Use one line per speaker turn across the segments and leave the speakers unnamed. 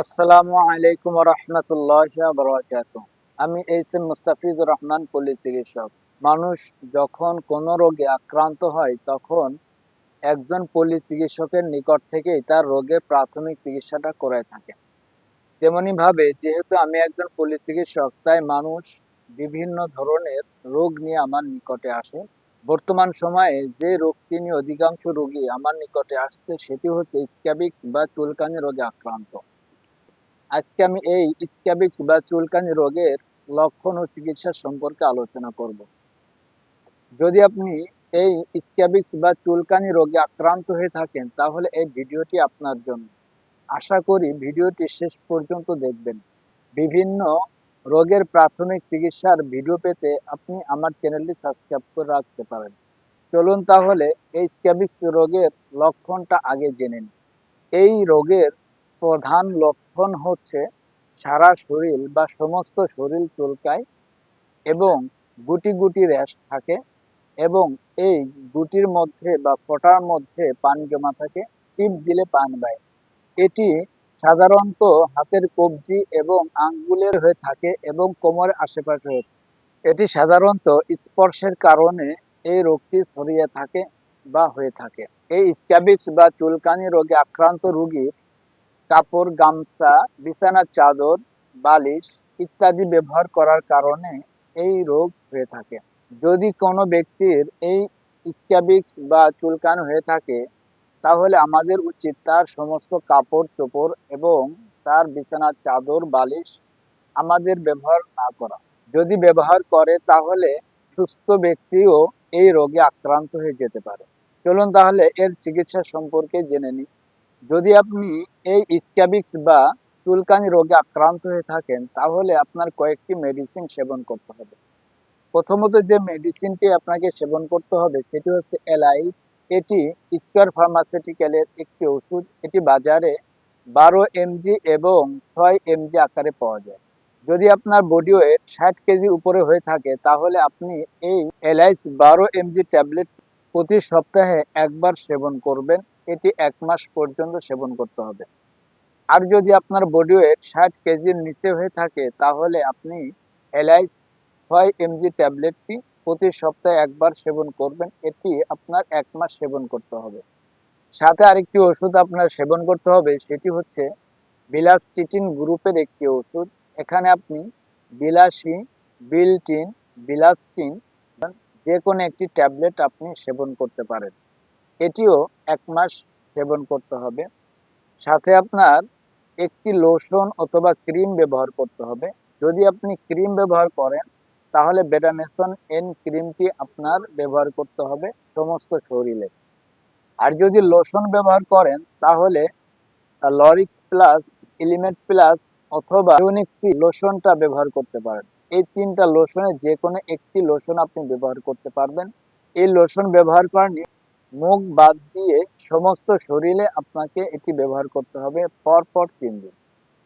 আসসালামু আলাইকুম রহমতুল্লাহ বরকাত আমি এইস এম মুস্তাফিজুর রহমান পল্লী চিকিৎসক। মানুষ যখন কোনো রোগে আক্রান্ত হয়, তখন একজন পল্লী চিকিৎসকের নিকট থেকেই তার রোগের প্রাথমিক চিকিৎসাটা করে থাকে। তেমনি ভাবে যেহেতু আমি একজন পল্লী চিকিৎসক, তাই মানুষ বিভিন্ন ধরনের রোগ নিয়ে আমার নিকটে আসে। বর্তমান সময়ে যে রোগটি নিয়ে অধিকাংশ রোগী আমার নিকটে আসছে, সেটি হচ্ছে স্ক্যাবিক্স বা চুলকানি রোগে আক্রান্ত। আজকে আমি এই স্ক্যাবিক্স বা চুলকানি রোগের লক্ষণ ও চিকিৎসা সম্পর্কে আলোচনা করব। যদি আপনি এই স্ক্যাবিক্স বা চুলকানি রোগে আক্রান্ত হয়ে থাকেন, তাহলে এই ভিডিওটি আপনার জন্য। আশা করি ভিডিওটি শেষ পর্যন্ত দেখবেন। বিভিন্ন রোগের প্রাথমিক চিকিৎসার ভিডিও পেতে আপনি আমার চ্যানেলটি সাবস্ক্রাইব করে রাখতে পারেন। চলুন তাহলে এই স্ক্যাবিক্স রোগের লক্ষণটা আগে জেনে নিন এই রোগের প্রধান লক্ষণ হচ্ছে সারা শরীর বা সমস্ত শরীর চুলকায় এবং গুটি গুটি র্যাশ থাকে এবং এই গুটির মধ্যে বা ফোঁটার মধ্যে পানি জমা থাকে, টিপ দিলে পান বায় এটি সাধারণত হাতের কবজি এবং আঙ্গুলের হয়ে থাকে এবং কোমরের আশেপাশে হয়ে। এটি সাধারণত স্পর্শের কারণে এই রোগটি ছড়িয়ে থাকে বা হয়ে থাকে এই স্ক্যাবিক্স বা চুলকানি রোগে আক্রান্ত রোগীর কাপড়, গামছা, বিছানার চাদর, বালিশ ইত্যাদি ব্যবহার করার কারণে এই রোগ হয়ে থাকে। যদি কোনো ব্যক্তির এই স্ক্যাবিক্স বা চুলকানি হয়ে থাকে, তাহলে আমাদের উচিত তার সমস্ত কাপড় চোপড় এবং তার বিছানার চাদর, বালিশ আমাদের ব্যবহার না করা। যদি ব্যবহার করে, তাহলে সুস্থ ব্যক্তিও এই রোগে আক্রান্ত হয়ে যেতে পারে। চলুন তাহলে এর চিকিৎসা সম্পর্কে জেনে নিই। যদি আপনি এই স্ক্যাবিক্স বা চুলকানি রোগে আক্রান্ত হয়ে থাকেন, তাহলে আপনার কয়েকটি মেডিসিন সেবন করতে হবে। প্রথমত যে মেডিসিনটি আপনাকে সেবন করতে হবে, সেটি হচ্ছে এলাইস এটি স্কোয়ার ফার্মাসিউটিক্যালের একটি ওষুধ। এটি বাজারে বারো এমজি এবং ছয় এমজি আকারে পাওয়া যায়। যদি আপনার বডি ওয়েট ষাট কেজি উপরে হয়ে থাকে, তাহলে আপনি এই এলাইস বারো এমজি ট্যাবলেট প্রতি সপ্তাহে একবার সেবন করবেন, এটি এক মাস পর্যন্ত সেবন করতে হবে। আর যদি আপনার বডি ওয়েট ষাট কেজির নিচে হয়ে থাকে, তাহলে আপনি এলাইস ছয় এমজি ট্যাবলেটটি প্রতি সপ্তাহে একবার সেবন করবেন, এটি আপনার এক মাস সেবন করতে হবে। সাথে আরেকটি ওষুধ আপনার সেবন করতে হবে, সেটি হচ্ছে বিলাসটিটিন গ্রুপের একটি ওষুধ। এখানে আপনি বিলাসী বিলটিন, বিলাস্টিন যে কোনো একটি ট্যাবলেট আপনি সেবন করতে পারেন। এটিও এক মাস সেবন করতে হবে। সাথে আপনার একটি লোশন অথবা ক্রিম ব্যবহার করতে হবে। যদি আপনি ক্রিম ব্যবহার করেন, তাহলে বেটামেসন এন ক্রিমটি আপনার ব্যবহার করতে হবে সমস্ত শরীরে। আর যদি লোশন ব্যবহার করেন, তাহলে লরিক্স প্লাস এলিমেন্ট প্লাস অথবা ইউনিক্সি লোশনটা ব্যবহার করতে পারেন। এই তিনটা লোশনের যে কোনো একটি লোশন আপনি ব্যবহার করতে পারবেন। এই লোশন ব্যবহার করেনি মুখ বাদ দিয়ে সমস্ত শরীরে আপনাকে এটি ব্যবহার করতে হবে পর পর তিন দিন।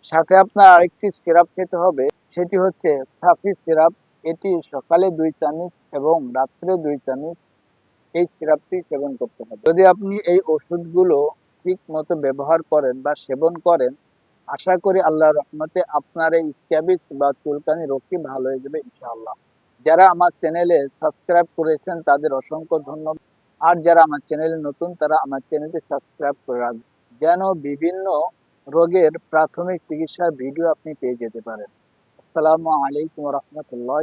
সাথে আপনার আরেকটি সিরাপ খেতে হবে, সেটি হচ্ছে সাফি সিরাপ এটি সকালে দুই চামচ এবং রাত্রে দুই চামচ এই সিরাপটি সেবন করতে হবে। যদি আপনি এই ওষুধগুলো ঠিক মতো ব্যবহার করেন বা সেবন করেন আশা করি আল্লাহ রহমতে আপনার এই স্ক্যাবিক্স বা চুলকানি রোগটি ভালো হয়ে যাবে, ইনশাআল্লাহ। যারা আমার চ্যানেলে সাবস্ক্রাইব করেছেন, তাদের অসংখ্য ধন্যবাদ। আর যারা আমার চ্যানেলে নতুন, তারা আমার চ্যানেলটি সাবস্ক্রাইব করে রাখবেন, যেন বিভিন্ন রোগের প্রাথমিক চিকিৎসার ভিডিও আপনি পেয়ে যেতে পারেন। আসসালামু আলাইকুম রহমতুল্লাহ